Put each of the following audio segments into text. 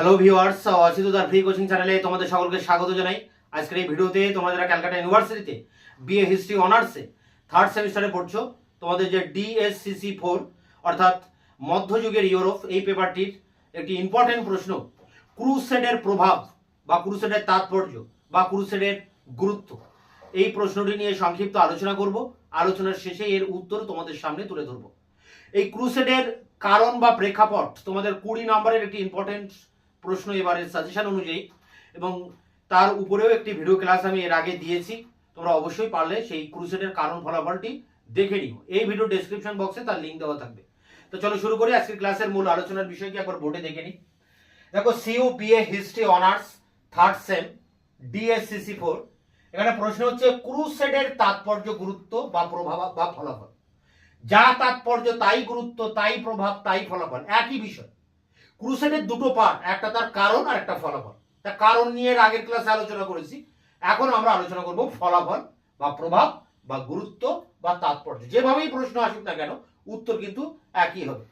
Hello viewers অচিত দার free coaching চ্যানেলে তোমাদের সকলকে স্বাগত জানাই। আজকের এই ভিডিওতে তোমরা যারা ক্যালকাটা ইউনিভার্সিটিতে বিএ হিস্ট্রি অনার্সে থার্ড সেমিস্টারে পড়ছো, তোমাদের যে ডিএসসিসি ফোর অর্থাৎ মধ্যযুগের ইউরোপ এই পেপারটির একটি ইম্পর্টেন্ট প্রশ্ন ক্রুসেডের প্রভাব বা ক্রুসেডের তাৎপর্য বা ক্রুসেডের গুরুত্ব, এই প্রশ্নটি নিয়ে সংক্ষিপ্ত আলোচনা করব। আলোচনার শেষে এর উত্তর তোমাদের সামনে তুলে ধরব। এই ক্রুসেডের কারণ বা প্রেক্ষাপট তোমাদের কুড়ি নম্বরের একটি ইম্পর্টেন্ট প্রশ্ন এবারের সাজেশন অনুযায়ী এবং তার উপরেও একটি ভিডিও ক্লাস আমি এর আগে দিয়েছি। তোমরা অবশ্যই পারলে সেই ক্রুসেডের কারণ ফলাফলটি দেখে নিও। এই ভিডিও ডেসক্রিপশন বক্সে তার লিঙ্ক দেওয়া থাকবে। তো চলো শুরু করি। আজকের ক্লাসের মূল আলোচনার বিষয় কি একবার বোর্ডে দেখে নিই। দেখো BA history honours third sem DSCC four এখানে প্রশ্ন হচ্ছে ক্রুসেডের তাৎপর্য গুরুত্ব বা প্রভাব বা ফলাফল। যা তাৎপর্য তাই গুরুত্ব, তাই প্রভাব, তাই ফলাফল। একই বিষয়। ক্রুসেডের দুটো পার্ট একটা তার কারণ আর একটা ফলাফল। তা কারণ নিয়ে আগের ক্লাসে আলোচনা করেছি। এখন আমরা আলোচনা করব ফলাফল বা প্রভাব বা গুরুত্ব বা তাৎপর্য। যেভাবেই প্রশ্ন আসুক না কেন, উত্তর কিন্তু একই হবে।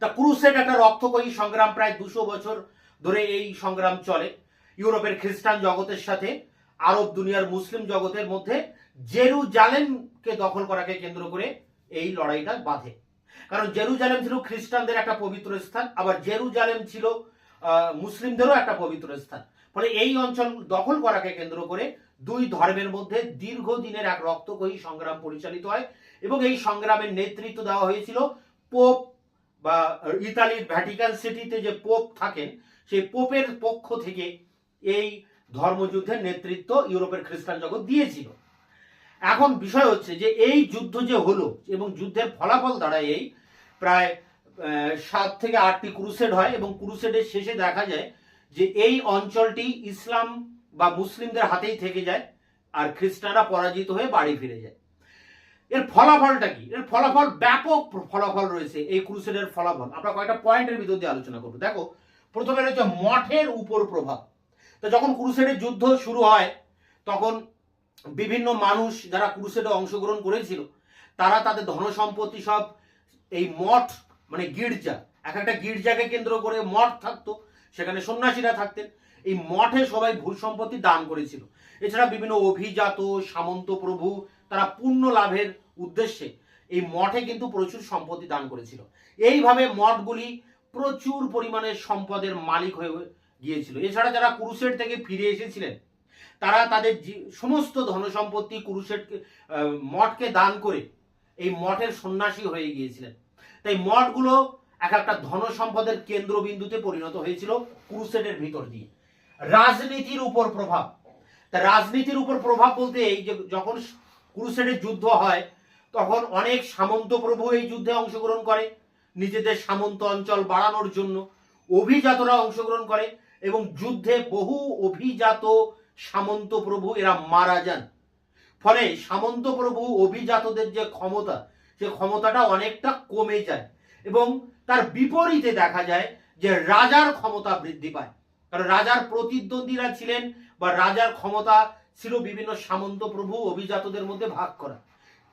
তা ক্রুসেড একটা রক্তকয়ী সংগ্রাম প্রায় দুশো বছর ধরে এই সংগ্রাম চলে। ইউরোপের খ্রিস্টান জগতের সাথে, আরব দুনিয়ার মুসলিম জগতের মধ্যে জেরু জেরুজালেমকে দখল করাকে কেন্দ্র করে এই লড়াইটা বাঁধে। কারণ জেরুজালেম ছিল খ্রিস্টানদের একটা পবিত্র স্থান, আবার জেরুজালেম ছিল মুসলিমদেরও একটা পবিত্র স্থান। ফলে এই অঞ্চল দখল করাকে কেন্দ্র করে দুই ধর্মের মধ্যে দীর্ঘদিনের এক রক্তকয়ী সংগ্রাম পরিচালিত হয় এবং এই সংগ্রামের নেতৃত্ব দেওয়া হয়েছিল পোপ বা ইতালির ভ্যাটিকান সিটিতে যে পোপ থাকেন, সেই পোপের পক্ষ থেকে এই ধর্মযুদ্ধের নেতৃত্ব ইউরোপের খ্রিস্টান জগৎ দিয়েছিল। এখন বিষয় হচ্ছে যে এই যুদ্ধ যে হলো এবং যুদ্ধের ফলাফল দাঁড়ায় এই প্রায় সাত থেকে আটটি ক্রুসেড হয় এবং ক্রুসেডের শেষে দেখা যায় যে এই অঞ্চলটি ইসলাম বা মুসলিমদের হাতেই থেকে যায় আর খ্রিস্টানরা পরাজিত হয়ে বাড়ি ফিরে যায়। এর ফলাফলটা কি? এর ফলাফল ব্যাপক ফলাফল রয়েছে এই ক্রুসেডের ফলাফল। আমরা কয়েকটা পয়েন্টের ভিতর দিয়ে আলোচনা করব। দেখো, প্রথমে রয়েছে মঠের উপর প্রভাব। তো যখন ক্রুসেডের যুদ্ধ শুরু হয়, তখন বিভিন্ন মানুষ যারা ক্রুসেডে অংশগ্রহণ করেছিল, তারা তাদের ধন সম্পত্তি সব এই মঠ মানে গির্জা এক একটা গির্জাকে কেন্দ্র করে মঠ থাকতো সেখানে সন্ন্যাসীরা থাকতেন। এই মঠে সবাই ভূ সম্পত্তি দান করেছিল। এছাড়া বিভিন্ন অভিজাত সামন্ত প্রভু তারা পূর্ণ লাভের উদ্দেশ্যে এই মঠে কিন্তু প্রচুর সম্পত্তি দান করেছিল। এইভাবে মঠগুলি প্রচুর পরিমাণে সম্পদের মালিক হয়ে গিয়েছিল। এছাড়া যারা ক্রুসেড থেকে ফিরে এসেছিলেন তারা তাদের সমস্ত ধনসম্পত্তি ক্রুসেডকে আহ, মঠকে দান করে এই মঠের সন্ন্যাসী হয়ে গিয়েছিলেন। তাই মঠগুলো এক একটা ধন সম্পদের কেন্দ্রবিন্দুতে পরিণত হয়েছিল ক্রুসেডের ভিতর দিয়ে। রাজনীতির উপর প্রভাব। তা রাজনীতির উপর প্রভাব বলতে এই যে যখন ক্রুসেডের যুদ্ধ হয়, তখন অনেক সামন্ত প্রভু এই যুদ্ধে অংশগ্রহণ করে, নিজেদের সামন্ত অঞ্চল বাড়ানোর জন্য অভিজাতরা অংশগ্রহণ করে এবং যুদ্ধে বহু অভিজাত সামন্ত প্রভু এরা মারা যান। ফলে সামন্ত প্রভু অভিজাতদের যে ক্ষমতা সে ক্ষমতাটা অনেকটা কমে যায় এবং তার বিপরীতে দেখা যায় যে রাজার ক্ষমতা বৃদ্ধি পায়। কারণ রাজার প্রতিদ্বন্দ্বীরা ছিলেন বা রাজার ক্ষমতা ছিল বিভিন্ন সামন্ত প্রভু, অভিজাতদের মধ্যে ভাগ করা।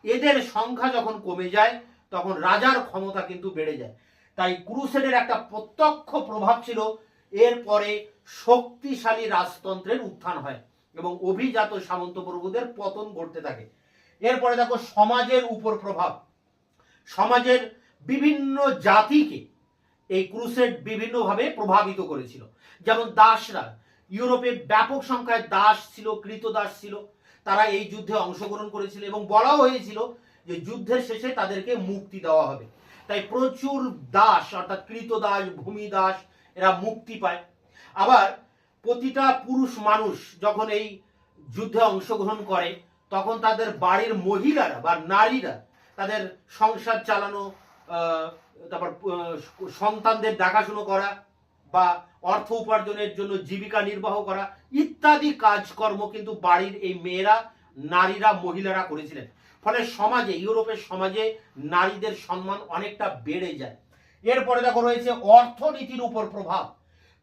এদের সংখ্যা যখন কমে যায়, তখন রাজার ক্ষমতা কিন্তু বেড়ে যায়। তাই ক্রুসেডের একটা প্রত্যক্ষ প্রভাব ছিল, এরপরে শক্তিশালী রাজতন্ত্রের উত্থান হয় এবং অভিজাত সামন্ত প্রভুদের পতন ঘটতে থাকে। এরপরে দেখো সমাজের উপর প্রভাব। সমাজের বিভিন্ন জাতিকে এই ক্রুসেড বিভিন্নভাবে প্রভাবিত করেছিল। যেমন দাসরা, ইউরোপে ব্যাপক সংখ্যায় দাস ছিল কৃতদাস ছিল, তারা এই যুদ্ধে অংশগ্রহণ করেছিল এবং বলা হয়েছিল যে যুদ্ধের শেষে তাদেরকে মুক্তি দেওয়া হবে। তাই প্রচুর দাস, অর্থাৎ কৃতদাস ভূমিদাস এরা মুক্তি পায়। আবার প্রতিটা পুরুষ মানুষ যখন এই যুদ্ধে অংশগ্রহণ করে, তখন তাদের বাড়ির মহিলারা বা নারীরা তাদের সংসার চালানো তারপর সন্তানদের দেখাশুনো করা বা অর্থ উপার্জনের জন্য জীবিকা নির্বাহ করা ইত্যাদি কাজকর্ম কিন্তু বাড়ির এই মেয়েরা, নারীরা, মহিলারা করেছিলেন। ফলে সমাজে, ইউরোপের সমাজে নারীদের সম্মান অনেকটা বেড়ে যায়। এরপরে দেখো রয়েছে অর্থনীতির উপর প্রভাব।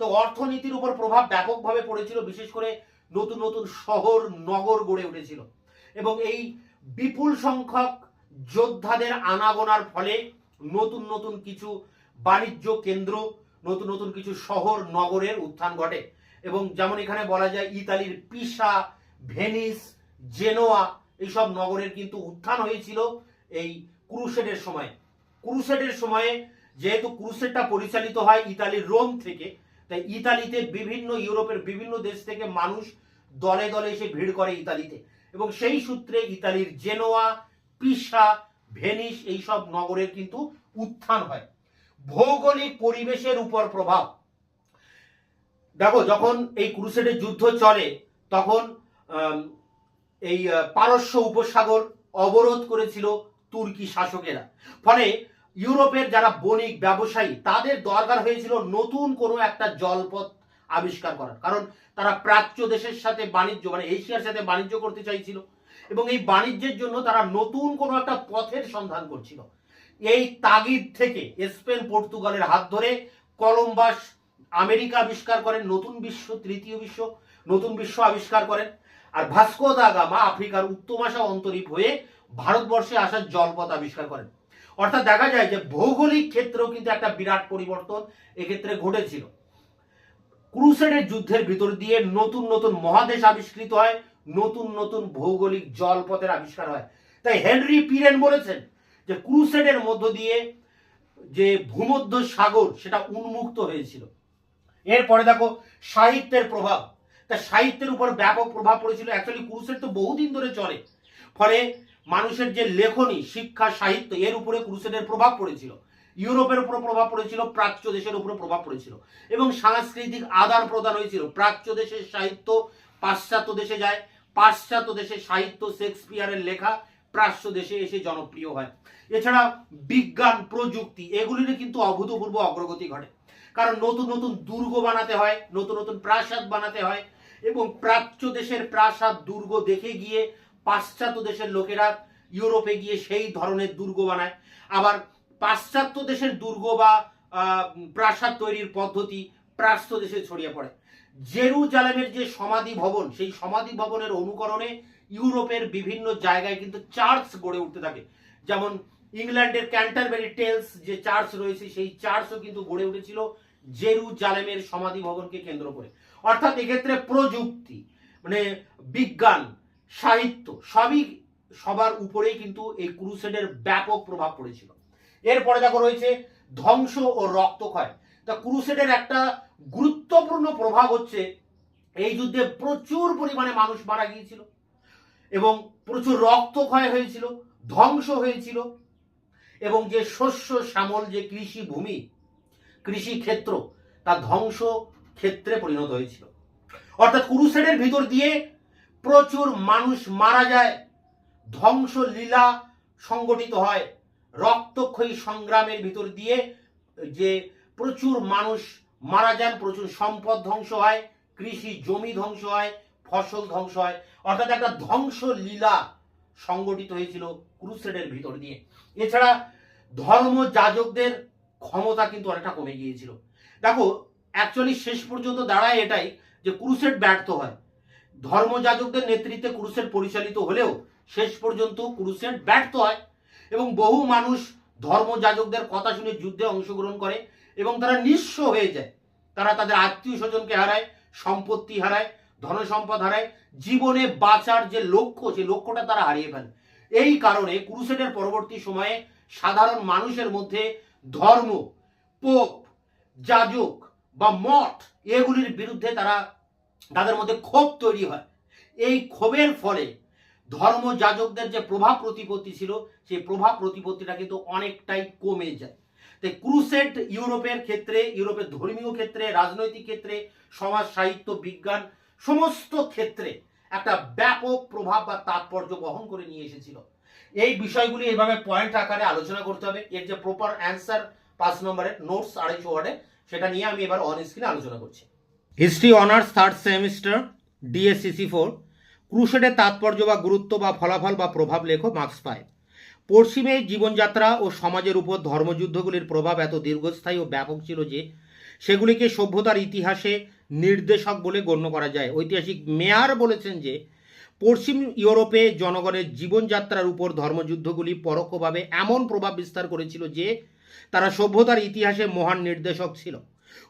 তো অর্থনীতির উপর প্রভাব ব্যাপকভাবে পড়েছিল, বিশেষ করে নতুন নতুন শহর, নগর গড়ে উঠেছিল। এবং এই বিপুল সংখ্যক যোদ্ধাদের আনাগোনার ফলে নতুন নতুন কিছু বাণিজ্য কেন্দ্র, নতুন নতুন কিছু শহর, নগরের উত্থান ঘটে। এবং যেমন এখানে বলা যায়, ইতালির পিসা, ভেনিস, জেনোয়া এইসব নগরের কিন্তু উত্থান হয়েছিল এই ক্রুসেডের সময়। ক্রুসেডের সময়ে যেহেতু ক্রুসেডটা পরিচালিত হয় ইতালির রোম থেকে, তাই ইতালিতে বিভিন্ন, ইউরোপের বিভিন্ন দেশ থেকে মানুষ দলে দলে এসে ভিড় করে ইতালিতে। এবং সেই সূত্রে ইতালির জেনোয়া পিসা ভেনিস এইসব নগরের কিন্তু উত্থান হয়। ভৌগোলিক পরিবেশের উপর প্রভাব। দেখো, যখন এই ক্রুসেডের যুদ্ধ চলে, তখন এই পারস্য উপসাগর অবরোধ করেছিল তুর্কি শাসকেরা। ফলে ইউরোপের যারা বণিক, ব্যবসায়ী, তাদের দরকার হয়েছিল নতুন কোনো একটা জলপথ আবিষ্কার করার। কারণ তারা প্রাচ্য দেশের সাথে বাণিজ্য মানে এশিয়ার সাথে বাণিজ্য করতে চাইছিল। এবং এই বাণিজ্যের জন্য তারা নতুন কোনো একটা পথের সন্ধান করছিল। এই তাগিদ থেকে স্পেন, পর্তুগালের হাত ধরে কলম্বাস, আমেরিকা আবিষ্কার করেন, নতুন বিশ্ব, তৃতীয় বিশ্ব, নতুন বিশ্ব আবিষ্কার করেন। আর ভাস্কো দা গামা আফ্রিকার উত্তমাশা অন্তরীপ হয়ে ভারতবর্ষে আসার জলপথ আবিষ্কার করেন। অর্থাৎ দেখা যায় যে ভৌগোলিক ক্ষেত্রেও কিন্তু একটা বিরাট পরিবর্তন এক্ষেত্রে ঘটেছিল। ক্রুসেডের যুদ্ধের ভিতর দিয়ে নতুন নতুন মহাদেশ আবিষ্কৃত হয় নতুন নতুন ভৌগোলিক জলপথের আবিষ্কার হয়। তাই হেনরি পিরেন বলেছেন যে ক্রুসেডের মধ্য দিয়ে যে ভূমধ্য সাগর, সেটা উন্মুক্ত হয়েছিল। এরপরে দেখো, সাহিত্যের প্রভাব। তা সাহিত্যের উপর ব্যাপক প্রভাব পড়েছিল। অ্যাকচুয়ালি ক্রুসেড তো বহুদিন ধরে চলে। ফলে মানুষের যে লেখনী, শিক্ষা, সাহিত্য, এর উপরে ক্রুসেডের প্রভাব পড়েছিল। ইউরোপের উপর প্রভাব পড়েছিল, প্রাচ্য দেশের উপরে প্রভাব পড়েছিল। এবং সাংস্কৃতিক আদান প্রদান হয়েছিল। প্রাচ্য দেশের সাহিত্য পাশ্চাত্য দেশে যায় পাশ্চাত্য দেশে সাহিত্য শেক্সপিয়ারের লেখা প্রাচ্য দেশে এসে জনপ্রিয় হয়। এছাড়া বিজ্ঞান, প্রযুক্তি এগুলিরও কিন্তু অভূতপূর্ব অগ্রগতি ঘটে। কারণ নতুন নতুন দুর্গ বানাতে হয়, নতুন নতুন প্রাসাদ বানাতে হয় এবং প্রাচ্য দেশের প্রাসাদ দুর্গ দেখে গিয়ে পাশ্চাত্য দেশের লোকেরা ইউরোপে গিয়ে সেই ধরনের দুর্গ বানায়। আবার পাশ্চাত্য দেশের দুর্গ বা প্রাসাদ তৈরির পদ্ধতি প্রাচ্য দেশে ছড়িয়ে পড়ে। জেরুজালেমের যে সমাধি ভবন, সেই সমাধি ভবনের অনুকরণে ইউরোপের বিভিন্ন জায়গায় কিন্তু চার্চ গড়ে উঠতে থাকে। যেমন ইংল্যান্ডের ক্যান্টারবেরি টেলস যে চার্চ রয়েছে, সেই চার্চও কিন্তু গড়ে উঠেছিল জেরুজালেমের সমাধি ভবনকে কেন্দ্র করে। অর্থাৎ এক্ষেত্রে প্রযুক্তি মানে বিজ্ঞান, সাহিত্য, সবই সবার উপরেই কিন্তু এই ক্রুসেডের ব্যাপক প্রভাব পড়েছিল। এরপরে দেখো রয়েছে ধ্বংস ও রক্তক্ষয়। তা ক্রুসেডের একটা গুরুত্বপূর্ণ প্রভাব হচ্ছে এই যুদ্ধে প্রচুর পরিমাণে মানুষ মারা গিয়েছিল এবং প্রচুর রক্তক্ষয় হয়েছিল, ধ্বংস হয়েছিল এবং যে শস্য, শ্যামল, যে কৃষি ভূমি, কৃষি ক্ষেত্র, তা ধ্বংস ক্ষেত্রে পরিণত হয়েছিল। অর্থাৎ ক্রুসেডের ভিতর দিয়ে প্রচুর মানুষ মারা যায়, ধ্বংস লীলা সংগঠিত হয়, রক্তক্ষয়ী সংগ্রামের ভিতর দিয়ে যে প্রচুর মানুষ মারা যান প্রচুর, সম্পদ ধ্বংস হয়, কৃষি জমি ধ্বংস হয়, ফসল ধ্বংস হয়। অর্থাৎ একটা ধ্বংস লীলা সংগঠিত হয়েছিল ক্রুসেডের ভিতর দিয়ে। এছাড়া ধর্ম যাজকদের ক্ষমতা কিন্তু অনেকটা কমে গিয়েছিল। দেখো অ্যাকচুয়ালি শেষ পর্যন্ত দাঁড়ায় এটাই যে ক্রুসেড ব্যর্থ হয়। ধর্মযাজকদের নেতৃত্বে ক্রুসেড পরিচালিত হলেও শেষ পর্যন্ত ক্রুসেড ব্যর্থ হয় এবং বহু মানুষ ধর্মযাজকদের কথা শুনে যুদ্ধে অংশগ্রহণ করে। এবং তারা নিঃস্ব হয়ে যায়। তারা তাদের আত্মীয় স্বজনকে হারায়, সম্পত্তি হারায়, ধনসম্পদ হারায়, জীবনে বাঁচার যে লক্ষ্য সেই লক্ষ্যটা তারা হারিয়ে ফেলে। এই কারণে ক্রুসেডের পরবর্তী সময়ে সাধারণ মানুষের মধ্যে ধর্ম, পোপ, যাজক বা মঠ, এগুলির বিরুদ্ধে তারা, তাদের মধ্যে ক্ষোভ তৈরি হয়। এই ক্ষোভের ফলে ধর্ম যাজকদের যে প্রভাব প্রতিপত্তি ছিল, সেই প্রভাব প্রতিপত্তিটা কিন্তু অনেকটাই কমে যায়। ক্রুসেড ইউরোপের ক্ষেত্রে, ইউরোপের ধর্মীয় ক্ষেত্রে, রাজনৈতিক ক্ষেত্রে, সমাজ, সাহিত্য, বিজ্ঞান, সমস্ত ক্ষেত্রে একটা ব্যাপক প্রভাব বা তাৎপর্য বহন করে নিয়ে এসেছিল। এই বিষয়গুলি এইভাবে পয়েন্ট আকারে আলোচনা করতে হবে। এর যে প্রপার অ্যান্সার পাঁচ নম্বরের নোটস আড়াইশো ওয়ার্ডে, সেটা নিয়ে আমি এবার অন স্ক্রিনে আলোচনা করছি। History honours third semester DSCC four ক্রুশেডের তাৎপর্য বা গুরুত্ব বা ফলাফল বা প্রভাব লেখো মার্কস পায়। পশ্চিমে জীবনযাত্রা ও সমাজের উপর ধর্মযুদ্ধগুলির প্রভাব এত দীর্ঘস্থায়ী ও ব্যাপক ছিল যে সেগুলিকে সভ্যতার ইতিহাসে নির্দেশক বলে গণ্য করা যায়। ঐতিহাসিক মেয়ার বলেছেন যে পশ্চিম ইউরোপে জনগণের জীবনযাত্রার উপর ধর্মযুদ্ধগুলি পরোক্ষভাবে এমন প্রভাব বিস্তার করেছিল যে তারা সভ্যতার ইতিহাসে মহান নির্দেশক ছিল।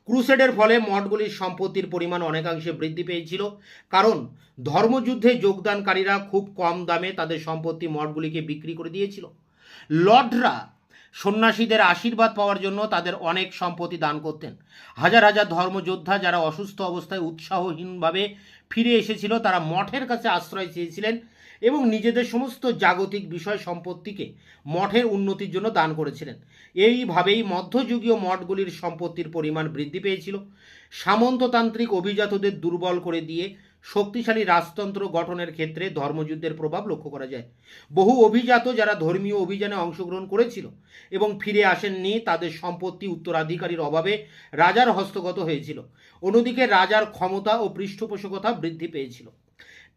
ক্রুসেডের ফলে মঠগুলির সম্পত্তির পরিমাণ অনেকাংশে বৃদ্ধি পেয়েছিল। কারণ, ধর্মযুদ্ধে যোগদানকারীরা খুব কম দামে তাদের সম্পত্তি মঠগুলিকে বিক্রি করে দিয়েছিল। লর্ডরা সন্ন্যাসীদের আশীর্বাদ পাওয়ার জন্য তাদের অনেক সম্পত্তি দান করতেন। হাজার হাজার ধর্মযোদ্ধা যারা অসুস্থ অবস্থায় উৎসাহহীনভাবে ফিরে এসেছিল, তারা মঠের কাছে আশ্রয় চেয়েছিলেন এবং নিজেদের সমস্ত জাগতিক বিষয় সম্পত্তিকে মঠের উন্নতির জন্য দান করেছিলেন। এইভাবেই মধ্যযুগীয় মঠগুলির সম্পত্তির পরিমাণ বৃদ্ধি পেয়েছিল। সামন্ততান্ত্রিক অভিজাতদের দুর্বল করে দিয়ে শক্তিশালী রাজতন্ত্র গঠনের ক্ষেত্রে ধর্মযুদ্ধের প্রভাব লক্ষ্য করা যায়। বহু অভিজাত যারা ধর্মীয় অভিযানে অংশগ্রহণ করেছিল এবং ফিরে আসেননি, তাদের সম্পত্তি উত্তরাধিকারীর অভাবে রাজার হস্তগত হয়েছিল। অন্যদিকে রাজার ক্ষমতা ও পৃষ্ঠপোষকতা বৃদ্ধি পেয়েছিল।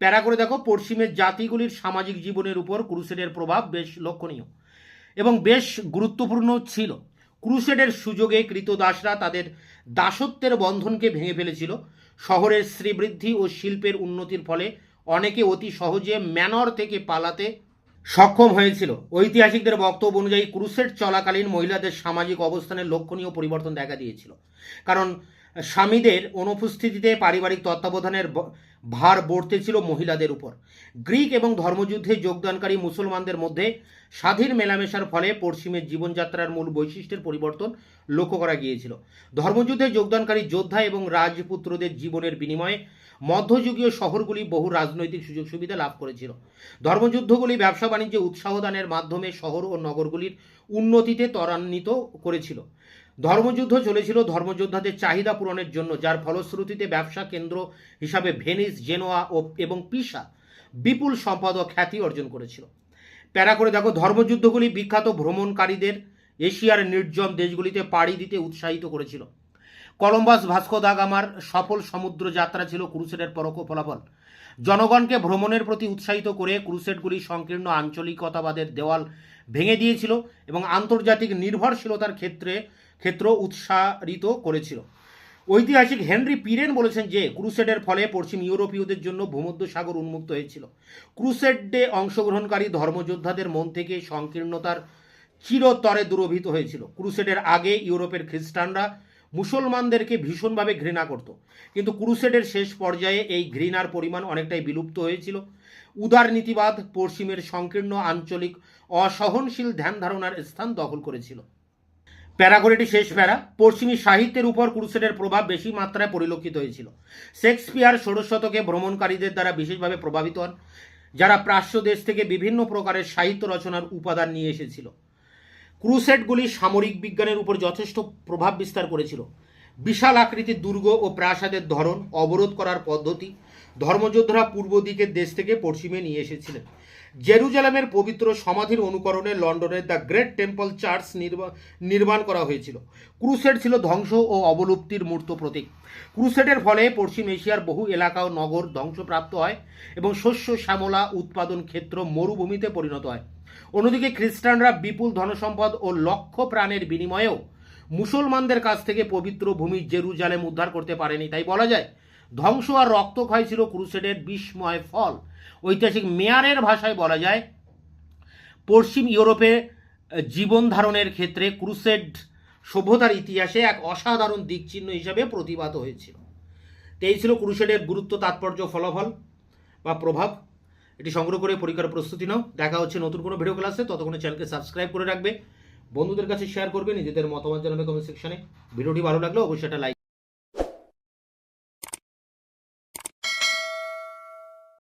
প্যারা করে দেখো, পশ্চিমের জাতিগুলির সামাজিক জীবনের উপর ক্রুসেডের প্রভাব বেশ লক্ষণীয় এবং বেশ গুরুত্বপূর্ণ ছিল। ক্রুসেডের সুযোগে কৃতদাসরা তাদের দাসত্বের বন্ধনকে ভেঙে ফেলেছিল। শহরের শ্রীবৃদ্ধি ও শিল্পের উন্নতির ফলে অনেকে অতি সহজে ম্যানর থেকে পালাতে সক্ষম হয়েছিল। ঐতিহাসিকদের বক্তব্য অনুযায়ী ক্রুসেড চলাকালীন মহিলাদের সামাজিক অবস্থানের লক্ষণীয় পরিবর্তন দেখা দিয়েছিল। কারণ স্বামীদের অনুপস্থিতিতে পারিবারিক তত্ত্বাবধানের ভার বর্তেছিল মহিলাদের উপর। গ্রিক এবং ধর্মযুদ্ধে যোগদানকারী মুসলমানদের মধ্যে স্বাধীন মেলামেশার ফলে পশ্চিমের জীবনযাত্রার মূল বৈশিষ্ট্যের পরিবর্তন লক্ষ্য করা গিয়েছিল। ধর্মযুদ্ধে যোগদানকারী যোদ্ধা এবং রাজপুত্রদের জীবনের বিনিময়ে মধ্যযুগীয় শহরগুলি বহু রাজনৈতিক সুযোগ সুবিধা লাভ করেছিল। ধর্মযুদ্ধগুলি ব্যবসা বাণিজ্যে উৎসাহদানের মাধ্যমে শহর ও নগরগুলির উন্নতিতে ত্বরান্বিত করেছিল। ধর্মযুদ্ধ চলেছিল। ধর্মযোদ্ধাদের চাহিদা পূরণের জন্য, যার ফলশ্রুতিতে ব্যবসা কেন্দ্র হিসাবে ভেনিস, জেনোয়া ও, এবং পিসা বিপুল সম্পদ ও খ্যাতি অর্জন করেছিল। প্যারা করে দেখো, ধর্মযুদ্ধগুলি বিখ্যাত ভ্রমণকারীদের এশিয়ার নির্জন দেশগুলিতে পাড়ি দিতে উৎসাহিত করেছিল। কলম্বাস ভাস্কো দা গামার সফল সমুদ্র যাত্রা ছিল ক্রুসেডের পরোক্ষ ফলাফল। জনগণকে ভ্রমণের প্রতি উৎসাহিত করে ক্রুসেডগুলি সংকীর্ণ আঞ্চলিকতাবাদের দেওয়াল ভেঙে দিয়েছিল এবং আন্তর্জাতিক নির্ভরশীলতার ক্ষেত্রে ক্ষেত্র উৎসাহিত করেছিল। ঐতিহাসিক হেনরি পিরেন বলেছেন যে, ক্রুসেডের ফলে পশ্চিম ইউরোপীয়দের জন্য ভূমধ্য সাগর উন্মুক্ত হয়েছিল। ক্রুসেডে অংশগ্রহণকারী ধর্মযোদ্ধাদের মন থেকে সংকীর্ণতার চিরতরে দূরভীত হয়েছিল। ক্রুসেডের আগে ইউরোপের খ্রিস্টানরা মুসলমানদেরকে ভীষণভাবে ঘৃণা করত। কিন্তু ক্রুসেডের শেষ পর্যায়ে এই ঘৃণার পরিমাণ অনেকটাই বিলুপ্ত হয়েছিল। উদারনীতিবাদ পশ্চিমের সংকীর্ণ, আঞ্চলিক, অসহনশীল ধ্যান ধারণার স্থান দখল করেছিল। প্যারাগোরেটি শেষ প্যারা। পশ্চিমী সাহিত্যের উপর ক্রুসেডের প্রভাব বেশি মাত্রায় পরিলক্ষিত হয়েছিল। শেক্সপিয়ার ষোড়শ শতকে ভ্রমণকারীদের দ্বারা বিশেষভাবে প্রভাবিত হন, যারা প্রাচ্য দেশ থেকে বিভিন্ন প্রকারের সাহিত্য রচনার উপাদান নিয়ে এসেছিল। ক্রুসেডগুলি সামরিক বিজ্ঞানের উপর যথেষ্ট প্রভাব বিস্তার করেছিল। বিশাল আকৃতির দুর্গ ও প্রাসাদের ধরন অবরোধ করার পদ্ধতি ধর্মযোদ্ধারা পূর্ব দিকের দেশ থেকে পশ্চিমে নিয়ে এসেছিলেন। জেরুজালেমের পবিত্র সমাধির অনুকরণে লন্ডনের দ্য গ্রেট টেম্পল চার্চ নির্মা- নির্মাণ করা হয়েছিল। ক্রুসেড ছিল ধ্বংস ও অবলুপ্তির মূর্ত প্রতীক। ক্রুসেডের ফলে পশ্চিম এশিয়ার বহু এলাকা ও নগর ধ্বংসপ্রাপ্ত হয় এবং শস্য, শ্যামলা উৎপাদন ক্ষেত্র মরুভূমিতে পরিণত হয়। অন্যদিকে খ্রিস্টানরা বিপুল ধনসম্পদ ও লক্ষ প্রাণের বিনিময়েও মুসলমানদের কাছ থেকে পবিত্র ভূমি জেরুজালেম উদ্ধার করতে পারেনি, তাই বলা যায় ধ্বংস আর রক্তক্ষয় ছিল ক্রুসেডের বিস্ময় ফল। ঐতিহাসিক মেয়ারের ভাষায় বলা যায়, পশ্চিম ইউরোপে জীবন ধারণের ক্ষেত্রে ক্রুসেড সভ্যতার ইতিহাসে এক অসাধারণ দিকচিহ্ন হিসাবে প্রতিভাত হয়েছিল। তো এই ছিল ক্রুসেডের গুরুত্ব, তাৎপর্য, ফলাফল বা প্রভাব। এটি সংগ্রহ করে পরীক্ষার প্রস্তুতি নাও। দেখা হচ্ছে নতুন কোনো ভিডিও ক্লাসে ততক্ষণে চ্যানেলকে সাবস্ক্রাইব করে রাখবে। বন্ধুদের কাছে শেয়ার করবে, নিজেদের মতামত জানাবে কমেন্ট সেকশনে ভিডিওটি ভালো লাগলে অবশ্যই একটা লাইক